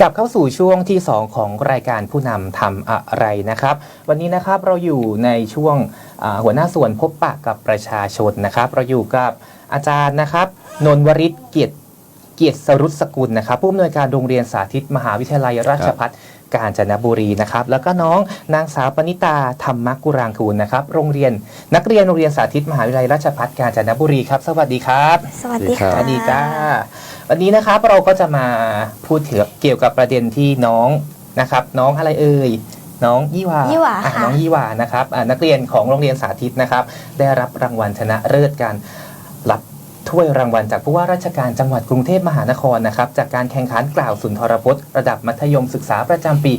กลับเข้าสู่ช่วงที่ 2 ของรายการผู้นำทำอะไรนะครับ วันนี้นะครับเราอยู่ในช่วงอ่าหัวหน้าส่วนพบปะกับประชาชนนะครับ เราอยู่กับอาจารย์นะครับนนท์วริศเกียรติเกียรติสรุตสกุลนะครับ ผู้อำนวยการโรงเรียนสาธิตมหาวิทยาลัยราชภัฏกาญจนบุรีนะครับ แล้วก็น้องนางสาวปณิตาธรรมกุรางกูลนะครับ โรงเรียนนักเรียนโรงเรียนสาธิตมหาวิทยาลัยราชภัฏกาญจนบุรีครับ สวัสดีครับ สวัสดีค่ะสวัสดีจ้า วันนี้นะครับเราก็จะมาพูดถึงเกี่ยวกับประเด็นที่น้องนะครับ น้องอะไรเอ่ยน้องยี่หวายี่หวาอะค่ะ น้องยี่หวานะครับอะนักเรียนของโรงเรียนสาธิตนะครับ ได้รับรางวัลชนะเลิศการรับถ้วยรางวัลจากผู้ว่าราชการจังหวัดกรุงเทพมหานครนะครับจากการแข่งขันกล่าวสุนทรพจน์ระดับมัธยมศึกษาประจำปี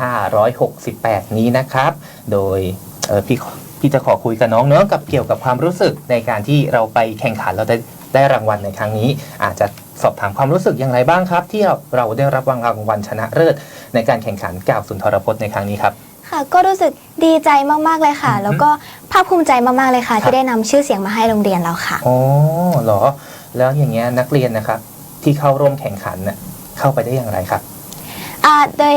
2568 นี้นะครับ โดยเอ่อพี่ขอพี่จะขอคุยกับน้องเนาะกับเกี่ยวกับความรู้สึกในการที่เราไปแข่งขันเราได้ ได้รางวัลในครั้งนี้ อาจจะสอบถามความรู้สึกอย่างไรบ้างครับ ที่เราได้รับรางวัลชนะเลิศในการแข่งขันกล่าวสุนทรพจน์ในครั้งนี้ครับค่ะก็รู้สึกดีใจมากๆเลยค่ะอือฮึแล้วก็ภาคภูมิใจมากๆเลยค่ะครับที่ได้นำชื่อเสียงมาให้โรงเรียนเราค่ะอ๋อเหรอ แล้วอย่างเงี้ยนักเรียนนะครับที่เข้าร่วมแข่งขันน่ะเข้าไปได้อย่างไรครับอ่าโดย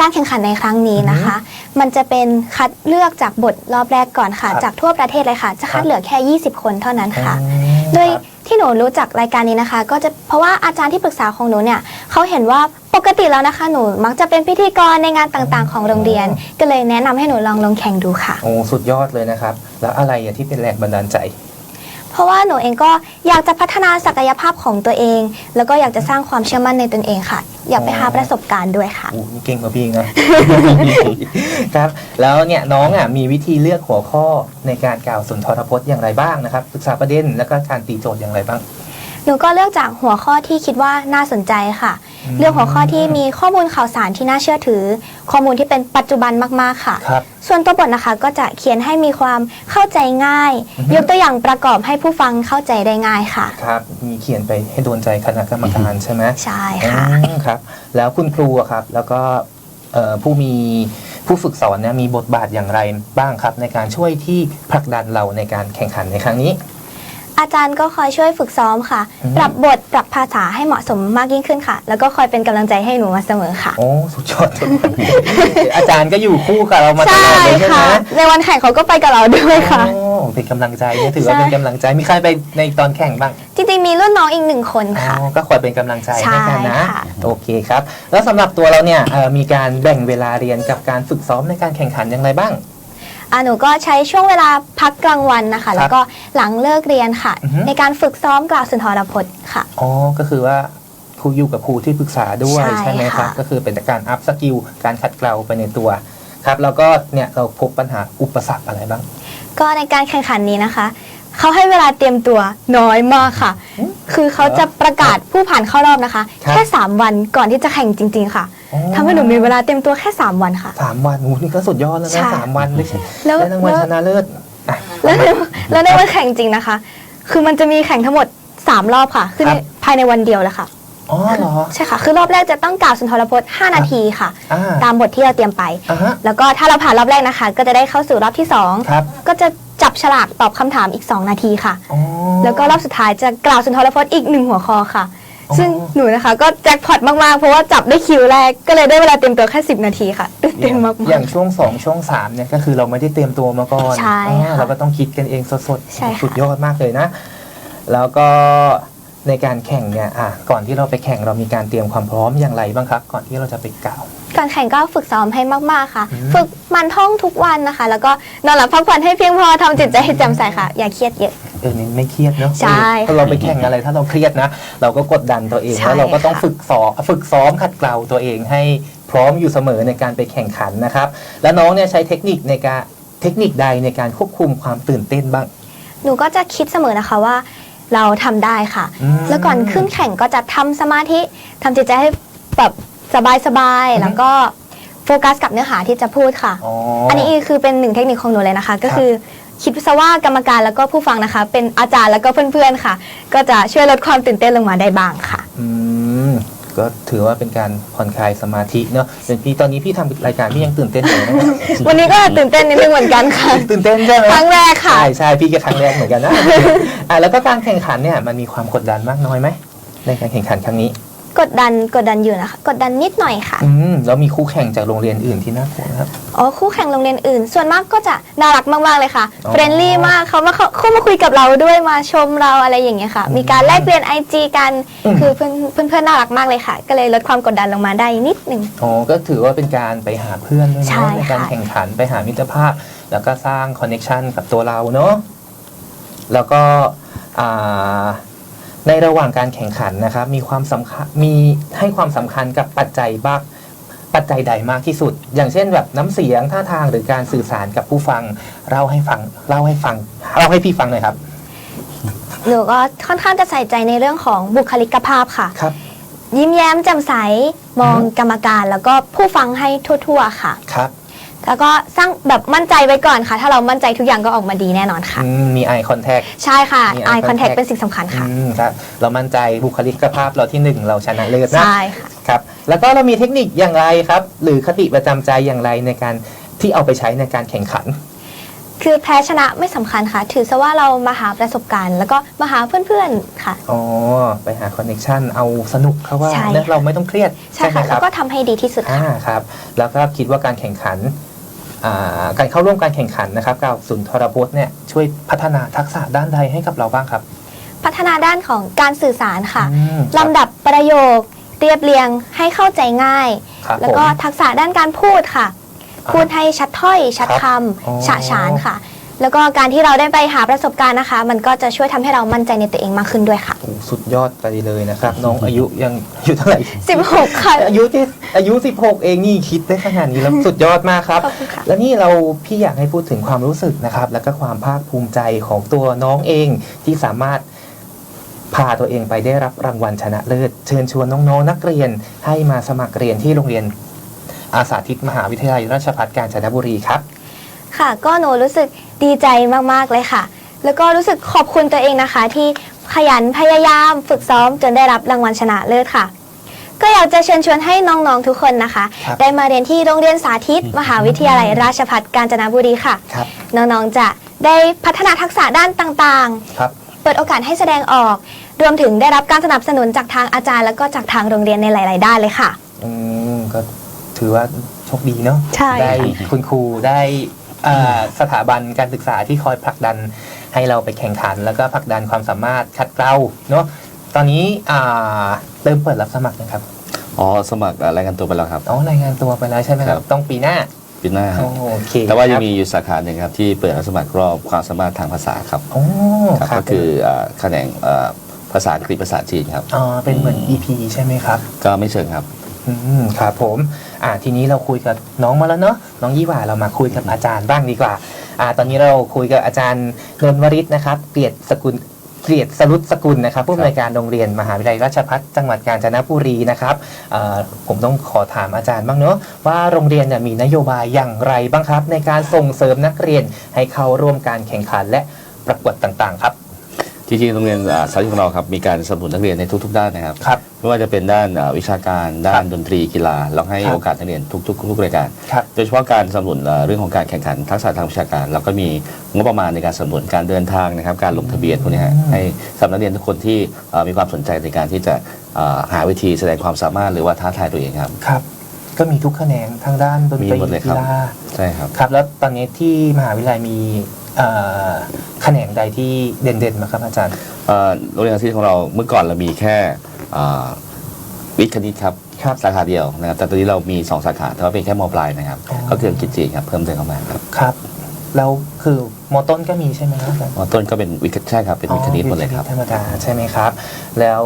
การแข่งขันในครั้งนี้นะคะ มันจะเป็นคัดเลือกจากบทรอบแรกก่อนค่ะครับจากทั่วประเทศเลยค่ะ จะครัคับดเหลือแค่ 20 คนเท่านั้นค่ะอืม โดยครับที่หนูรู้จักรายการนี้นะคะ ก็จะเพราะว่าอาจารย์ที่ปรึกษาของหนูเนี่ยเขาเห็นว่าปกติแล้วนะคะ หนูมักจะเป็นพิธีกรในงานต่างๆ ของโรงเรียน ก็เลยแนะนำให้หนูลองลงแข่งดูค่ะ โอ้สุดยอดเลยนะครับ แล้วอะไรอะที่เป็นแรงบันดาลใจ เพราะว่าหนูเองก็อยากจะพัฒนาศักยภาพของตัวเอง แล้วก็อยากจะสร้างความเชื่อมั่นในตนเองค่ะ อยากไปหาประสบการณ์ด้วยค่ะอู้นี่เก่งกว่าพี่อีกนะ ครับ แล้วเนี่ยน้องอะมีวิธีเลือกหัวข้อในการกล่าวสุนทรพจน์อย่างไรบ้างนะครับศึกษาประเด็นแล้วก็การตีโจทย์อย่างไรบ้าง หนูก็เลือกจากหัวข้อที่คิดว่าน่าสนใจค่ะอืม เลือกหัวข้อที่มีข้อมูลข่าวสารที่น่าเชื่อถือ ข้อมูลที่เป็นปัจจุบันมากๆค่ะ ครับ ส่วนตัวบทนะคะก็จะเขียนให้มีความเข้าใจง่ายอือฮึยกตัวอย่างประกอบให้ผู้ฟังเข้าใจได้ง่ายค่ะ ครับ มีเขียนไปให้โดนใจคณะกรรมการใช่ไหมใช่ค่ะ อืมครับ แล้วคุณครูอะครับ แล้วก็เอ่อผู้มีผู้ฝึกสอนเนี่ยมีบทบาทอย่างไรบ้างครับ ในการช่วยที่ผลักดันเราในการแข่งขันในครั้งนี้ อาจารย์ก็คอยช่วยฝึกซ้อมค่ะอืมปรับบทปรับภาษาให้เหมาะสมมากยิ่งขึ้นค่ะ แล้วก็คอยเป็นกำลังใจให้หนูมาเสมอค่ะ โอ้สุดยอดอาจารย์ก็อยู่คู่กับเรามาตใช่ลอดเลยใช่ไหมค่ะ ในวันแข่งเขาก็ไปกับเราด้วยค่ะ โอ้เป็นกำลังใจเนี่ยถือว่าใช่เป็นกำลังใจมีใครไปในตอนแข่งบ้าง จริงๆมีรุ่นน้องอีกหนึ่งคนค่ะ อ๋อก็คอยเป็นกำลังใจให้กันนะใช่ค่ะ โอเคครับ แล้วสำหรับตัวเราเนี่ยเอ่อมีการแบ่งเวลาเรียนกับการฝึกซ้อมในการแข่งขันอย่างไรบ้าง อะหนูก็ใช้ช่วงเวลาพักกลางวันนะคะ แล้วก็หลังเลิกเรียนค่ะ อือฮึ ในการฝึกซ้อมกล่าวสุนทรพจน์ค่ะ อ๋อ ก็คือว่าครูอยู่กับครูที่ปรึกษาด้วยใช่ใช่ไหมครับค่ะก็คือเป็นการอัพสกิลการขัดเกลาไปในตัวครับแล้วก็เนี่ยเราพบปัญหาอุปสรรคอะไรบ้าง ก็ในการแข่งขันนี้นะคะ เขาให้เวลาเตรียมตัวน้อยมากค่ะอืมคือเขาจะประกาศผู้ผ่านเข้ารอบนะคะ ครับ แค่ 3 วันก่อนที่จะแข่งจริง ๆ ค่ะอ๋อ ทำให้หนูมีเวลาเตรียมตัวแค่ 3 วันค่ะ สามวันโอ้โหนี่ก็สุดยอดแล้วใช่นะสามวันได้แล้ว ได้รางวัลแล้วชนะเลิศอะ แล้วในแล้วในวันแข่งจริงนะคะ คือมันจะมีแข่งทั้งหมด 3 รอบค่ะ คือในครับ ภายในวันเดียวเลยค่ะ อ๋อเหรอ ใช่ค่ะ คือรอบแรกจะต้องกล่าวสุนทรพจน์ 5 นาทีค่ะ อ่า ตามบทที่เราเตรียมไป อ่าฮะแล้วก็ถ้าเราผ่านรอบแรกนะคะ ก็จะได้เข้าสู่รอบที่ครับ2ก็จะจับฉลากตอบคำถามอีก 2 นาทีค่ะ อ๋อแล้วก็รอบสุดท้ายจะกล่าวสุนทรพจน์อีกหนึ่งหัวข้อค่ะอ๋อ ซึ่งหนูนะคะก็แจ็คพอตมากๆ เพราะว่าจับได้คิวแรกก็เลยได้เวลาเตรียมตัวแค่ 10 นาทีค่ะตื่นเต้นมากอย่างช่วงสองช่วงสามเนี่ยก็คือเราไม่ได้เตรียมตัวมาก่อนใช่อ๋อค่ะเราก็ต้องคิดกันเองสดใช่ค่ะ สุดยอดมากเลยนะ แล้วก็ในการแข่งเนี่ยอะก่อนที่เราไปแข่งเรามีการเตรียมความพร้อมอย่างไรบ้างครับ ก่อนที่เราจะไปกล่าวๆ การแข่งก็ฝึกซ้อมให้มาก ๆ ค่ะอืมฝึกมันท่องทุกวันนะคะ แล้วก็นอนหลับพักผ่อนให้เพียงพอทำจิตใจให้แจ่มใสค่ะ อย่าเครียดเยอะ เออนี่ไม่เครียดเนาะใช่ถ้าเราไปแข่งอะไรถ้าเราเครียดนะ เราก็กดดันตัวเองใช่แล้วเราก็ต้องค่ะ ฝึกซ้อมฝึกซ้อมขัดเกลาตัวเองให้พร้อมอยู่เสมอในการไปแข่งขันนะครับ แล้วน้องเนี่ยใช้เทคนิคในการเทคนิคใดในการควบคุมความตื่นเต้นบ้าง หนูก็จะคิดเสมอนะคะว่า เราทำได้ค่ะ อืม แล้วก่อนขึ้นแข่งก็จะทำสมาธิทำจิตใจให้แบบ สบายอือฮึๆแล้วก็โฟกัสกับเนื้อหาที่จะพูดค่ะ อ๋ออันนี้คือเป็นหนึ่งเทคนิคของหนูเลยนะคะ ก็คือคิดซะว่ากรรมการแล้วก็ผู้ฟังนะคะ เป็นอาจารย์แล้วก็เพื่อนๆค่ะ ก็จะช่วยลดความตื่นเต้นลงมาได้บ้างค่ะ อืมก็ถือว่าเป็นการผ่อนคลายสมาธิเนาะเป็นพี่ตอนนี้พี่ทำรายการพี่ยังตื่นเต้นอยู่นะ วันนี้ก็ตื่นเต้นนิดนึงเหมือนกันค่ะ ตื่นเต้นใช่ไหมครั้งแรกค่ะ ใช่ใช่พี่ก็ครั้งแรกเหมือนกันนะ อะแล้วก็การแข่งขันเนี่ยมันมีความกดดันมากน้อยไหมในการแข่งขันครั้งนี้ กดดันกดดันอยู่นะคะ กดดันนิดหน่อยค่ะอืมแล้วมีคู่แข่งจากโรงเรียนอื่นที่น่ากลัวนะครับ อ๋อคู่แข่งโรงเรียนอื่น ส่วนมากก็จะน่ารักมากๆเลยค่ะอ๋อ เฟรนลี่มากเขามาเขาเข้ามาคุยกับเราด้วยมาชมเราอะไรอย่างเงี้ยค่ะ มีการแลกเปลี่ยนไอจีกันอืมคือเพื่อนเพื่อนเพื่อนน่ารักมากเลยค่ะ ก็เลยลดความกดดันลงมาได้นิดหนึ่ง อ๋อก็ถือว่าเป็นการไปหาเพื่อนด้วยใช่เนาะในการค่ะแข่งขันไปหามิตรภาพ แล้วก็สร้างคอนเน็ชันกับตัวเราเนาะแล้วก็อ่า ในระหว่างการแข่งขันนะครับมีความสำคัญมีให้ความสำคัญกับปัจจัยบ้างปัจจัยใดมากที่สุด อย่างเช่นแบบน้ำเสียงท่าทางหรือการสื่อสารกับผู้ฟังเล่าให้ฟังเล่าให้ฟังเล่าให้พี่ฟังหน่อยครับ หนูก็ค่อนข้างจะใส่ใจในเรื่องของบุคลิกภาพค่ะ ครับ ยิ้มแย้มแจ่มใสมองอืมกรรมการแล้วก็ผู้ฟังให้ทั่ว ๆ ค่ะ ครับ แล้วก็สร้างแบบมั่นใจไว้ก่อนค่ะ ถ้าเรามั่นใจทุกอย่างก็ออกมาดีแน่นอนค่ะ อืมมี eye contact ใช่ค่ะ มี eye eye contact contact เป็นสิ่งสำคัญค่ะ อืมครับเรามั่นใจบุคลิกภาพเราที่หนึ่งเราชนะเลิศนะใช่ค่ะ ครับแล้วก็เรามีเทคนิคอย่างไรครับ หรือคติประจำใจอย่างไรในการที่เอาไปใช้ในการแข่งขัน คือแพ้ชนะไม่สำคัญค่ะ ถือซะว่าเรามาหาประสบการณ์ แล้วก็มาหาเพื่อนๆค่ะ อ๋อ ไปหาคอนเน c ชันเอาสนุกเขาว่าใช่เนอะเราไม่ต้องเครียดใช่ไหมค่ะ คแล้รัวบก็ทำให้ดีที่สุดอ่าค่ะ ครับ แล้วก็คิดว่าการแข่งขันอ่า การเข้าร่วมการแข่งขันนะครับกับศูนย์ทรพจน์เนี่ยช่วยพัฒนาทักษะด้านใดให้กับเราบ้างครับ พัฒนาด้านของการสื่อสารค่ะอืมครับลำดับประโยค เรียบเรียงให้เข้าใจง่าย ครับแล้วก็ผม ทักษะด้านการพูดค่ะอ่าพูดให้ชัดถ้อยชัดครับคอ๋อำฉะฉานค่ะ แล้วก็การที่เราได้ไปหาประสบการณ์นะคะ มันก็จะช่วยทำให้เรามั่นใจในตัวเองมากขึ้นด้วยค่ะ โอ้สุดยอดไปเลยนะครับ น้องอายุยังอายุเท่าไหร่ 16 ค่ะ อายุที่อายุ 16 เองนี่คิดได้ขนาดนี้แล้วสุดยอดมากครับ ขอบคุณค่ะ แล้วนี่เราพี่อยากให้พูดถึงความรู้สึกนะครับ แล้วก็ความภาคภูมิใจของตัวน้องเองที่สามารถพาตัวเองไปได้รับรางวัลชนะเลิศ เชิญชวนน้องๆนักเรียนให้มาสมัครเรียนที่โรงเรียนอาสาธิตมหาวิทยาลัยราชภัฏกาญจนบุรีครับ ค่ะ ก็หนูรู้สึกดีใจมากๆเลยค่ะ แล้วก็รู้สึกขอบคุณตัวเองนะคะ ที่ขยันพยายามฝึกซ้อมจนได้รับรางวัลชนะเลิศค่ะ ก็อยากจะเชิญชวนให้น้องๆทุกคนนะคะ ครับได้มาเรียนที่โรงเรียนสาธิต มหาวิทยาลัยราชภัฏกาญจนบุรีค่ะ ครับ น้องๆจะได้พัฒนาทักษะด้านต่างครับๆเปิดโอกาสให้แสดงออก รวมถึงได้รับการสนับสนุนจากทางอาจารย์ แล้วก็จากทางโรงเรียนในหลาย ๆ ด้านเลยค่ะ อืมก็ถือว่าโชคดีเนาะใช่ได้คุณครูได้อ่า สถาบันการศึกษาที่คอยผลักดันให้เราไปแข่งขัน แล้วก็ผลักดันความสามารถคัดเกลาเนาะตอนนี้อ่าเริ่มเปิดรับสมัครนะครับอ๋อสมัครอ่ารายงานตัวไปแล้วครับอ๋อรายงานตัวไปแล้วใช่ไหมครับครับต้องปีหน้าปีหน้าครับโอเคแต่ว่ายังครับมีอยู่สาขาหนึ่งครับที่เปิดรับสมัครรอบความสามารถทางภาษาครับโอ้ครับครับก็คืออ่าแขนงอ่าภาษาอังกฤษภาษาจีนครับอ๋อเป็นเหมือน EP ใช่ไหมครับ ก็ไม่เชิงครับอืมครับผม อ่าทีนี้เราคุยกับน้องมาแล้วเนาะน้องยี่หว่าเรามาคุยกับอาจารย์บ้างดีกว่าอ่าตอนนี้เราคุยกับอาจารย์นนท์วริศนะครับเกลียรติสกุลเกลียรติสรุตสกุลนะครับผู้อำนวยการโรงเรียนมหาวิทยาลัยราชภัฏจังหวัดกาญจนบุรีนะครับเอ่อผมต้องขอถามอาจารย์บ้างเนาะว่าโรงเรียนเนี่ยมีนโยบายอย่างไรบ้างครับ ในการส่งเสริมนักเรียนให้เข้าร่วมการแข่งขันและประกวดต่างๆครับ จริงๆโรงเรียนอ่าสาธิตของเราครับมีการสนับสนุนนักเรียนในทุก ๆ ด้านนะครับครับไม่ว่าจะเป็นด้านอ่าวิชาการด้านดนตรีกีฬาเราให้ครับโอกาสนักเรียนทุกๆทุกรายการ ครับโดยเฉพาะการสนับสนุนเอ่อเรื่องของการแข่งขันทักษะทางวิชาการ เราก็มีงบประมาณในการสนับสนุนการเดินทางนะครับการลงทะเบียนพวกนี้ฮะอืมให้สำหรับนักเรียนทุกคนที่เอ่อมีความสนใจในการที่จะเอ่อหาวิธีแสดงความสามารถหรือว่าท้าทายตัวเองครับ ครับ ก็มีทุกแขนงทางด้านดนตรีมีหมดเลยครักีบ ฬาใช่ครับ ครับ แล้วตอนนี้ที่มหาวิทยาลัยมีเอ่อ แขนงใดที่เด่นๆไหมครับอาจารย์เอ่อโรงเรียนอาชีพของเราเมื่อก่อนเรามีแค่เอ่อวิทย์คณิตครับครับสาขาเดียวนะครับแต่ตอนนี้เรามี 2 สาขาแต่ว่าเป็นแค่มปลายนะครับอ๋อก็คืออังกฤษจีนครับเพิ่มเติมเข้ามาครับครับแล้วคือมอต้นก็มีใช่ไหมครับอาจารย์มต้นก็เป็นวิทย์ใช่ครับเป็นวิทย์คณิตหมดเลยครับธรรมดาใช่ไหมครับ แล้ว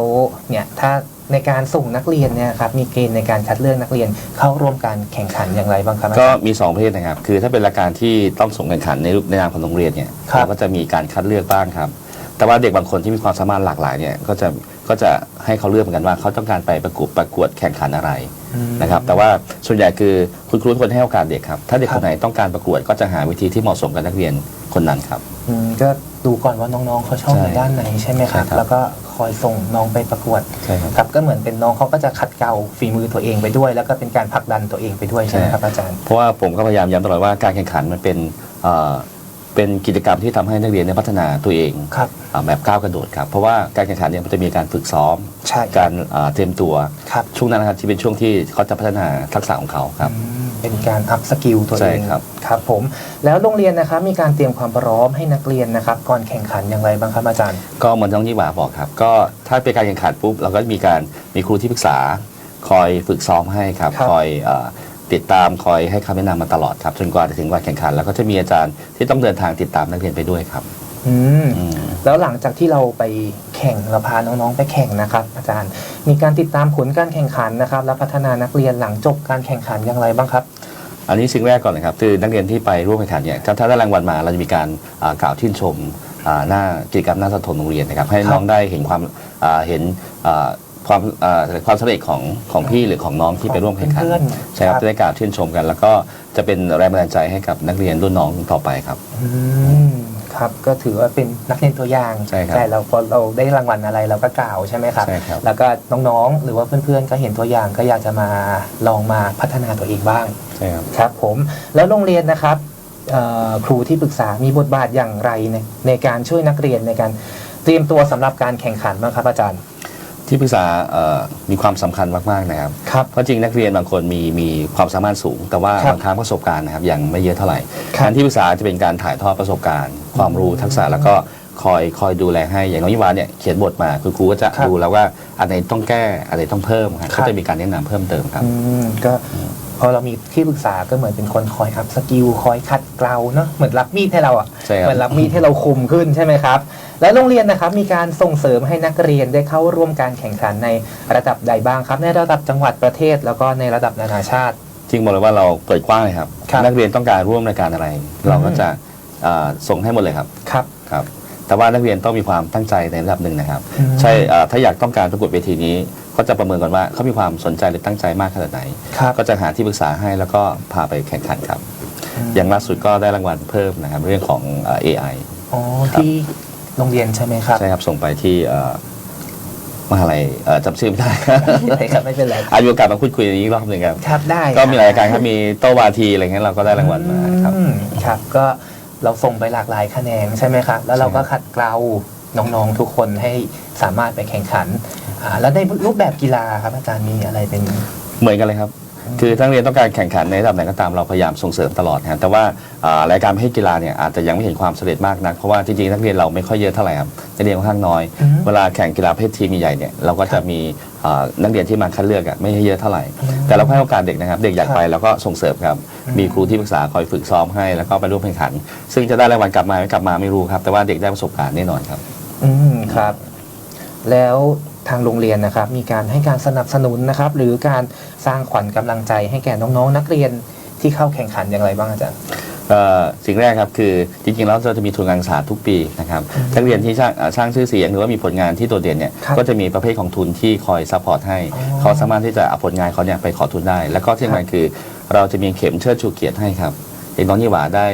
เนี่ยถ้า ในการส่งนักเรียนเนี่ยครับมีเกณฑ์ในการคัดเลือกนักเรียนเข้าร่วมการแข่งขันอย่างไรบ้างครับอาก็จารย์ มี 2 ประเภทนะครับ คือถ้าเป็นรายการที่ต้องส่งแข่งขันในรูปในนามของโรงเรียนเนี่ยครับ เราก็จะมีการคัดเลือกบ้างครับ แต่ว่าเด็กบางคนที่มีความสามารถหลากหลายเนี่ยก็จะ ก็จะให้เขาเลือกเหมือนกันว่าเขาต้องการไปประกวดประกวดแข่งขันอะไรอืมนะครับแต่ว่าส่วนใหญ่คือคุณครูทุกคนให้โอกาสเด็กครับ ถ้าเด็กครับคนไหนต้องการประกวดก็จะหาวิธีที่เหมาะสมกับนักเรียนคนนั้นครับอืมก็ดูก่อนว่าน้องๆเขาชอบใช่ในด้านไหนใช่ไหมครับใช่ครับ แล้วก็คอยส่งน้องไปประกวดใช่ครับครับก็เหมือนเป็นน้องเขาก็จะขัดเกลาฝีมือตัวเองไปด้วย แล้วก็เป็นการผลักดันตัวเองไปด้วยใช่ไหมใช่ครับอาจารย์เพราะว่าผมก็พยายามย้ำตลอดว่าการแข่งขันมันเป็น เอ่อเป็นกิจกรรมที่ทำให้นักเรียนได้พัฒนาตัวเองครับ อ่าแบบก้าวกระโดดครับ เพราะว่าการแข่งขันเนี่ยมันจะมีการฝึกซ้อม ใช่ การอ่าเตรียมตัวครับ ช่วงนั้นนะครับที่เป็นช่วงที่เขาจะพัฒนาทักษะของเขาครับ อืมเป็นการอัพสกิลตัวใช่เองครับ ครับผม แล้วโรงเรียนนะครับมีการเตรียมความพร้อมให้นักเรียนนะครับก่อนแข่งขันอย่างไรบ้างครับอาจารย์ ก็เหมือนน้องยี่หวาบอกครับ ก็ถ้าเป็นการแข่งขันปุ๊บเราก็มีการมีครูที่ปรึกษา คอยฝึกซ้อมให้ครับ ครับ คอยเอ่อ ติดตามคอยให้คำแนะนำมาตลอดครับจนกว่าจะถึงวันแข่งขัน แล้วก็จะมีอาจารย์ที่ต้องเดินทางติดตามนักเรียนไปด้วยครับ อืม อืม แล้วหลังจากที่เราไปแข่งเราพาน้องๆไปแข่งนะครับ อาจารย์ มีการติดตามผลการแข่งขันนะครับ และพัฒนานักเรียนหลังจบการแข่งขันอย่างไรบ้างครับ อันนี้สิ่งแรกก่อนนะครับคือนักเรียนที่ไปร่วมแข่งขันเนี่ยถ้าถ้าได้รางวัลมาเราจะมีการอ่ากล่าวชื่นชมอ่าหน้ากิจกรรมหน้าสะทนโรงเรียนนะครับให้ครับน้องได้เห็นความอ่าเห็นอ่า ความอ่าความสำเร็จของของพี่หรือของน้องที่ไปร่วมแข่งขันเพื่อนๆใช่ครับครับ จะได้กล่าวชื่นชมกัน แล้วก็จะเป็นแรงบันดาลใจให้กับนักเรียนรุ่นน้องต่อไปครับ อืมครับ ก็ถือว่าเป็นนักเรียนตัวอย่างใช่ครับเราพอเราได้รางวัลอะไรเราก็กล่าวใช่ไหมครับ ใช่ครับ แล้วก็น้องๆ หรือว่าเพื่อนๆ ก็เห็นตัวอย่างก็อยากจะมาลองมาพัฒนาตัวเองบ้าง ใช่ครับ ครับผม แล้วโรงเรียนนะครับเอ่อครูที่ปรึกษามีบทบาทอย่างไรในในการช่วยนักเรียนในการเตรียมตัวสำหรับการแข่งขันบ้างครับอาจารย์ ที่ปรึกษาเอ่อมีความสำคัญมากๆนะครับครับเพราะจริงนักเรียนบางคนมีมีความสามารถสูง แต่ว่าครับบางครั้งประสบการณ์นะครับยังไม่เยอะเท่าไหร่ครับการที่ปรึกษาจะเป็นการถ่ายทอดประสบการณ์ ความรู้ทักษะแล้วก็คอยคอยดูแลให้อย่างน้องยิวาเนี่ยเขียนบทมาคือครูก็จะครับดูแล้วว่าอันไหนต้องแก้อันไหนต้องเพิ่มครับครับก็จะมีการแนะนำเพิ่มเติมครับอืมก็พอเรามีที่ปรึกษาก็เหมือนเป็นคนคอยอัพสกิลคอยคัดเกลาเนาะเหมือนรับมีดให้เราอะใช่ครับเหมือนรับมีดให้เราคมขึ้นใช่ไหมครับ และโรงเรียนนะครับมีการส่งเสริมให้นักเรียนได้เข้าร่วมการแข่งขันในระดับใดบ้างครับ ในระดับจังหวัดประเทศ แล้วก็ในระดับนานาชาติ จริงบอกเลยว่าเราเปิดกว้างเลยครับ ครับนักเรียนต้องการร่วมรายการอะไร เราก็อืมจะเอ่อส่งให้หมดเลยครับครับ ครับ แต่ว่านักเรียนต้องมีความตั้งใจในระดับหนึ่งนะครับ อืม ใช่เอ่อถ้าอยากต้องการประกวดเวทีนี้เขาจะประเมินก่อนว่าเขามีความสนใจหรือตั้งใจมากขนาดไหน ครับก็จะหาที่ปรึกษาให้แล้วก็พาไปแข่งขันครับ อย่างล่าสุดก็ได้รางวัลเพิ่มนะครับเรื่องของเอ่อ AI อ๋อที่ โรงเรียนใช่ไหมครับ ใช่ครับส่งไปที่เอ่อมหาลัยเอ่อจำชื่อไม่ได้ ไม่เป็นไรครับไม่เป็นไรอายุโอกาสมาพูดคุยอีกรอบหนึ่งครับ ครับได้ก็มีหลายรายการครับมีโตวาทีอะไรเงี้ยเราก็ได้รางวัลมาครับ อืมครับ ก็เราส่งไปหลากหลายคะแนนใช่ไหมครับ แล้วเราก็ใช่ครับขัดเกลาน้องๆทุกคนให้สามารถไปแข่งขันอ่าแล้วในรูปแบบกีฬาครับอาจารย์มีอะไรเป็น เหมือนกันเลยครับ คือทั้งเรียนต้องการแข่งขันในระดับไหนก็ตามเราพยายามส่งเสริมตลอดนะครับแต่ว่าอ่ารายการประเภทกีฬาเนี่ยอาจจะยังไม่เห็นความสำเร็จมากนักเพราะว่าจริงๆนักเรียนเราไม่ค่อยเยอะเท่าไหร่ครับนักเรียนค่อนข้างน้อยอืมเวลาแข่งกีฬาประเภททีมใหญ่ๆเนี่ยเราก็จะมีอ่านักเรียนที่มาคัดเลือกอะไม่ใช่เยอะเท่าไหร่อืมแต่เราให้โอกาสเด็กนะครับ เด็กอยากครับไปเราก็ส่งเสริมครับอืมมีครูที่ปรึกษาคอยฝึกซ้อมให้แล้วก็ไปร่วมแข่งขัน ซึ่งจะได้รางวัลกลับมาไม่กลับมาไม่รู้ครับแต่ว่าเด็กได้ประสบการณ์แน่นอนครับ อืมครับ แล้วทางโรงเรียนนะครับ มีการให้การสนับสนุนนะครับ หรือการ สร้างขวัญกำลังใจให้แก่น้องๆ นักเรียนที่เข้าแข่งขันอย่างไรบ้างอาจารย์ เอ่อสิ่งแรกครับคือจริงๆแล้วเราจะมีทุนการศึกษาทุกปีนะครับอืมนักเรียนที่สร้างอ่าสร้างชื่อเสียงหรือว่ามีผลงานที่โดดเด่นเนี่ยครับก็จะมีประเภทของทุนที่คอยซัพพอร์ตให้ อ๋อเขาสามารถที่จะเอาผลงานเขาเนี่ยไปขอทุนได้ แล้วก็ที่สำคัญคือ เราจะมีเข็มเชิดชูเกียรติให้ครับเด็กน้องยี่หวาได้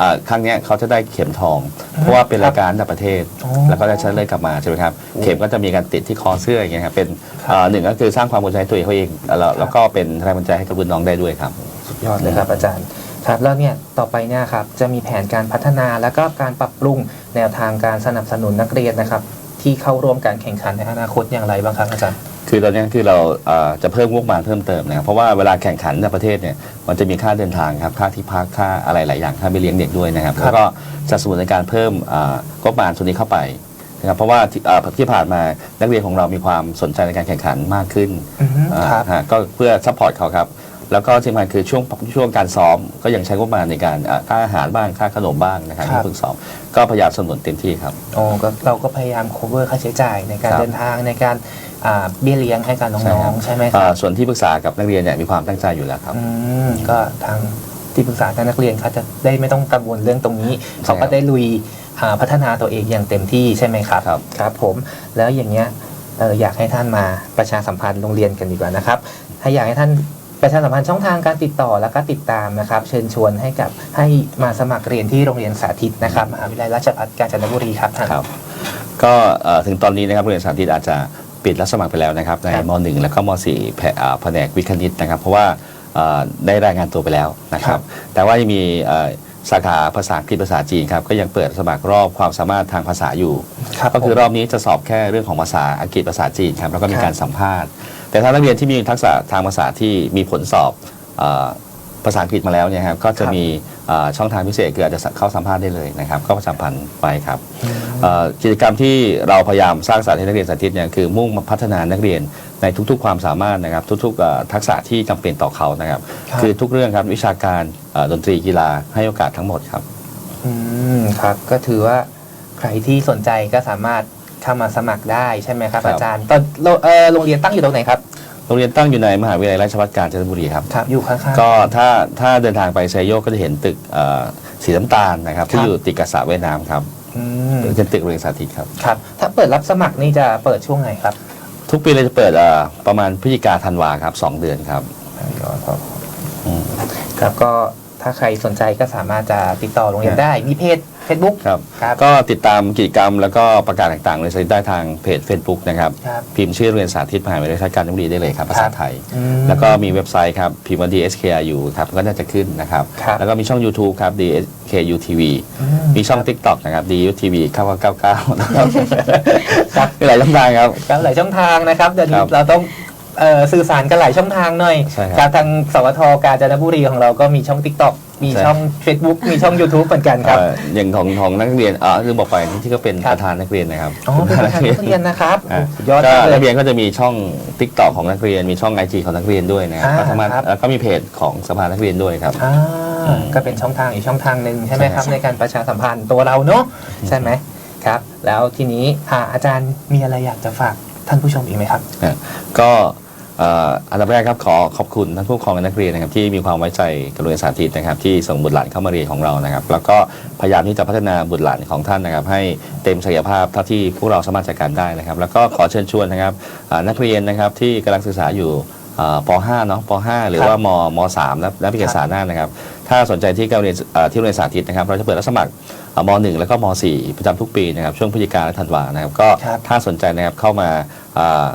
อ่าครั้งเนี้ยเขาจะได้เข็มทอง เพราะว่าเป็นรายการระดับประเทศ อ๋อแล้วก็ได้ชนะเลิศกลับมาใช่ไหมครับโอ้เข็มก็จะมีการติดที่คอเสื้ออย่างเงี้ยครับเป็นครับอ่าหนึ่งก็คือสร้างความภูมิใจให้ตัวเองเขาเองแล้วแล้วก็เป็นแรงบันดาลใจให้กับรุ่นน้องได้ด้วยครับ สุดยอดเลยครับอาจารย์ครับแล้วเนี่ยต่อไปเนี่ยครับจะมีแผนการพัฒนาแล้วก็การปรับปรุงแนวทางการสนับสนุนนักเรียนนะครับ ที่เข้าร่วมการแข่งขันในอนาคตอย่างไรบ้างครับอาจารย์ คือตอนนี้คือเราเอ่อจะเพิ่มงบประมาณเพิ่มเติมนะครับเพราะว่าเวลาแข่งขันในประเทศเนี่ยมันจะมีค่าเดินทางครับค่าที่พักค่าอะไรหลายอย่างค่าไปเลี้ยงเด็กด้วยนะครับครับแล้วก็จะสนับสนุนในการเพิ่มอ่างบประมาณส่วนนี้เข้าไปนะครับเพราะว่าที่เอ่อที่ผ่านมานักเรียนของเรามีความสนใจในการแข่งขันมากขึ้นอือฮึอ่าครับ ฮะก็เพื่อซัพพอร์ตเขาครับแล้วก็ที่สำคัญคือช่วงช่วงการซ้อมก็ยังใช้งบประมาณในการอ่าค่าอาหารบ้างค่าขนมบ้างนะครับครับ ที่ฝึกซ้อมก็พยายามสนับสนุนเต็มที่ครับ โอ้ก็เราก็พยายาม cover ค่าใช้จ่ายในการครับ เดินทางในการอ่า เบี้ยเลี้ยงให้กับใช่น้อครังบๆใช่ไหมคอ่ารับส่วนที่ปรึกษากับนักเรียนเนี่ยมีความตั้งใจอยู่แล้วครับอืมก็ทางที่ปรึกษาทางนักเรียนเขาจะได้ไม่ต้องกังวลเรื่องตรงนี้ใช่ครับเขาก็ได้ลุยอ่าพัฒนาตัวเองอย่างเต็มที่ใช่ไหมครับครับครับผมแล้วอย่างเงี้ยเอ่ออยากให้ท่านมาประชาสัมพันธ์โรงเรียนกันดีกว่านะครับให้อยากให้ท่านประชาสัมพันธ์ช่องทางการติดต่อแล้วก็ติดตามนะครับ เชิญชวนให้กับให้มาสมัครเรียนที่โรงเรียนสาธิตนะครับมหาวิทยาลัยราชภัฏกาญจนบุรีครับท่านครับก็เอ่อถึงตอนนี้นะครับโรงเรียนสาธิตอาจจะ ปิดรับสมัครไปแล้วนะครับในครับม .1 แล้วก็ม .4 แผอ่าแผนกวิทย์คณิตนะครับ เพราะว่าเอ่อได้รายงานตัวไปแล้วนะคครัรับบแต่ว่ายังมีเอ่อสาขาภาษาอังกฤษภาษาจีนครับก็ยังเปิดสมัครรอบความสามารถทางภาษาอยู่ครับก็คือผมรอบนี้จะสอบแค่เรื่องของภาษาอังกฤษภาษาจีนครับแล้วก็มีครับการสัมภาษณ์ แต่ถ้านักเรียนที่มีทักษะทางภาษาที่มีผลสอบเออ ภาษาอังกฤษมาแล้วเนี่ยครับก็จะมีเอ่อช่องทางพิเศษคืออาจจะเข้าสัมภาษณ์ได้เลยนะครับก็ประชาสัมพันธ์ไปครับเอ่อกิจกรรมที่เราพยายามสร้างสรรค์ให้นักเรียนสาธิตเนี่ยคือมุ่งมาพัฒนานักเรียนในทุกๆ ความสามารถนะครับทุกๆเอ่อทักษะที่จำเป็นต่อเขานะครับครับ คือทุกเรื่องครับวิชาการเอ่อดนตรีกีฬาให้โอกาสทั้งหมดครับอืมครับก็ถือว่าใครที่สนใจก็สามารถเข้ามาสมัครได้ใช่ไหมครับครับอาจารย์ตอนโรเอ่อโรงเรียนตั้งอยู่ตรงไหนครับ โรงเรียนตั้งอยู่ในมหาวิทยาลัยราชภัฏกาญจนบุรีครับ ครับอยู่ข้างๆ ก็ถ้าถ้าเดินทางไปไซโยกก็จะเห็นตึกเอ่อสีน้ำตาลนะครับครัที่บอยู่ติดกับสระว่ายน้ำครับอืมเป็นตึกโรงเรียนสาธิตครับ ครับ ถ้าเปิดรับสมัครนี่จะเปิดช่วงไหนครับทุกปีเราจะเปิดเอ่อประมาณพฤศจิกาธันวาครับสองเดือนครับ ครับอืมครับก็ ถ้าใครสนใจก็สามารถจะติดต่อโรงเรียคนรับได้ มีเพจ Facebook ครับ ครับก็ติดตามกิจกรรมแล้วก็ประกาศต่างๆเลยได้ทางเพจ Facebook นะครับ ครับ พิมพ์ชื่อโรงเรียนสาธิตมหาวิทยาลัยราชภัฏกาญจนบุรีได้เลยครับภาษาไทย อืมแล้วก็มีเว็บไซต์ครับพิมพ์ว่า DSKRU ครับก็น่าจะขึ้นนะครับ ครับ แล้วก็มีช่อง YouTube ครับ DSKU TV อืมีช่อง TikTok นะครับ DUTV 9999นะครับครับ มีหลายช่องทางครับ ครับหลายช่องทางนะครับเดี๋ยวนี้ครับเราต้อง เอ่อสื่อสารกันหลายช่องทางหน่อยใช่ครับครับทางสวทกาญจนบุรีของเราก็มีช่อง TikTok มีใช่ช่อง Facebook มีช่อง YouTube เหมือนกันครับ เอ่ออย่างของของนักเรียนอ่าลืมบอกไปที่ก็เป็นครับ ประธานนักเรียนนะครับอ๋อเป็นประธานนักเรียนนะครับอ่าสุดยอดก็มากเลนัยกเรียนก็จะมีช่อง t ิ k t o k ของนักเรียน มีช่อง IG ของนักเรียนด้วยนะครับอ่าก็สามารถครับ แล้วก็มีเพจของสภานักเรียนด้วยครับ อ่าอืมก็เป็นช่องทางอีกช่องทางหนึ่งใช่ไหมใช่ครับในการประชาสัมพันธ์ตัวเราเนาะใช่ไหมครับ แล้วทีนี้อ่าอาจารย์มีอะไรอยากจะฝากท่านผู้ชมอีกไหมครับ ก็เอ่ออันดับแรกครับขอขอบคุณท่านผู้ปกครองและนักเรียนนะครับที่มีความไว้ใจกับโรงเรียนสาธิตนะครับที่ส่งบุตรหลานเข้ามาเรียนของเรานะครับ แล้วก็พยายามที่จะพัฒนาบุตรหลานของท่านนะครับ ให้เต็มศักยภาพเท่าที่พวกเราสามารถจัดการได้นะครับ แล้วก็ขอเชิญชวนนะครับอ่านักเรียนนะครับที่กำลังศึกษาอยู่อ่าป .5 เนาะป .5 หรือว่ามม .3 และและปีการศึกษาหน้านะครับ ถ้าสนใจที่การเรียนเอ่อที่โรงเรียนสาธิตนะครับ เราจะเปิดรับสมัครเอ่อม .1 แล้วก็ม .4 ประจำทุกปีนะครับช่วงพฤศจิกาและธันวานะครับ ก็ครับถ้าสนใจนะครับเข้ามาอ่า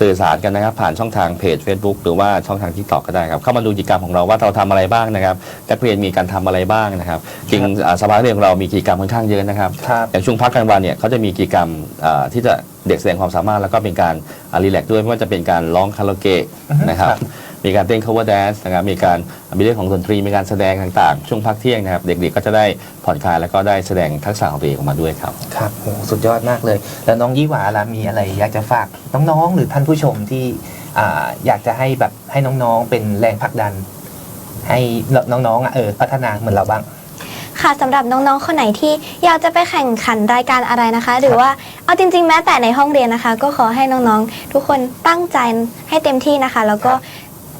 สื่อสารกันนะครับผ่านช่องทางเพจ Facebook หรือว่าช่องทางที่ตอกก็ได้ครับเข้ามาดูกิจกรรมของเราว่าเราทำอะไรบ้างนะครับนักเรียนมีการทำอะไรบ้างนะครับจริงอ่าสภานักเรียนของเรามีกิจกรรมค่อนข้างเยอะนะครับครับอย่างช่วงพักกลางวันเนี่ยเขาจะมีกิจกรรมอ่าที่จะเด็กแสดงความสามารถแล้วก็เป็นการรีแลกซ์ด้วยไม่ว่าจะเป็นการร้องคาราโอเกะอือฮึนะครับครับ มีการเต้น cover dance นะครับมีการมีเรื่องของดนตรีมีการแสดงต่างๆ ช่วงพักเที่ยงนะครับ เด็กๆก็จะได้ผ่อนคลายแล้วก็ได้แสดงทักษะของตัวเองออกมาด้วยครับ ครับโหสุดยอดมากเลย แล้วน้องยี่หวาล่ะมีอะไรอยากจะฝากน้องๆ หรือท่านผู้ชมที่อ่าอยากจะให้แบบให้น้องๆเป็นแรงผลักดัน ให้น้องๆอะเออพัฒนาเหมือนเราบ้าง ค่ะสำหรับน้องๆ คนไหนที่อยากจะไปแข่งขันรายการอะไรนะคะ หรือว่าเอาจริง ๆ แม้แต่ในห้องเรียนนะคะ ก็ขอให้น้องๆ ทุกคนตั้งใจให้เต็มที่นะคะ แล้วก็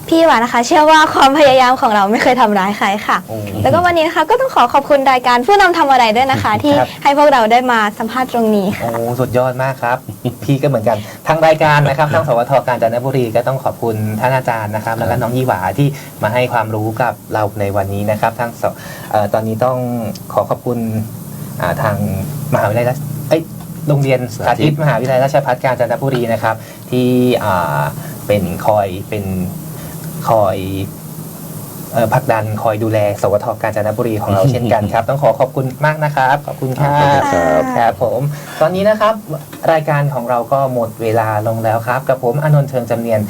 พี่หวานนะคะ เชื่อว่าความพยายามของเราไม่เคยทำร้ายใครค่ะ โอ้ แล้วก็วันนี้นะคะก็ต้องขอขอบคุณรายการผู้นำทำอะไรด้วยนะคะ ที่ครับ ให้พวกเราได้มาสัมภาษณ์ตรงนี้ค่ะ โอ้สุดยอดมากครับ พี่ก็เหมือนกันทางรายการนะครับทางสวทกาญจนบุรีก็ต้องขอบคุณท่านอาจารย์นะครับ แล้วก็น้องยี่หวาที่มาให้ความรู้กับเราในวันนี้นะครับทางสเอ่อตอนนี้ต้องขอขอบคุณอ่าทางมหาวิทยาลัยราชเอ้ยโรงเรียนสาธิตมหาวิทยาลัยราชภัฏกาญจนบุรีนะครับ ที่อ่าเป็นคอยเป็น คอยเอ่อผลักดันคอยดูแลสวทกาญจนบุรีของเราเช่นกันครับ ต้องขอขอบคุณมากนะครับ ขอบคุณครัขอบคุณบครับครับผม ตอนนี้นะครับรายการของเราก็หมดเวลาลงแล้วครับ กับผมอานนท์เชิงจำเนียน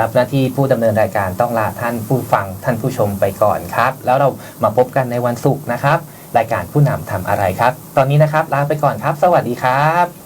รับหน้าที่ผู้ดำเนินรายการต้องลาท่านผู้ฟังท่านผู้ชมไปก่อนครับ แล้วเรามาพบกันในวันศุกร์นะครับ รายการผู้นำทำอะไรครับ ตอนนี้นะครับลาไปก่อนครับ สวัสดีครับ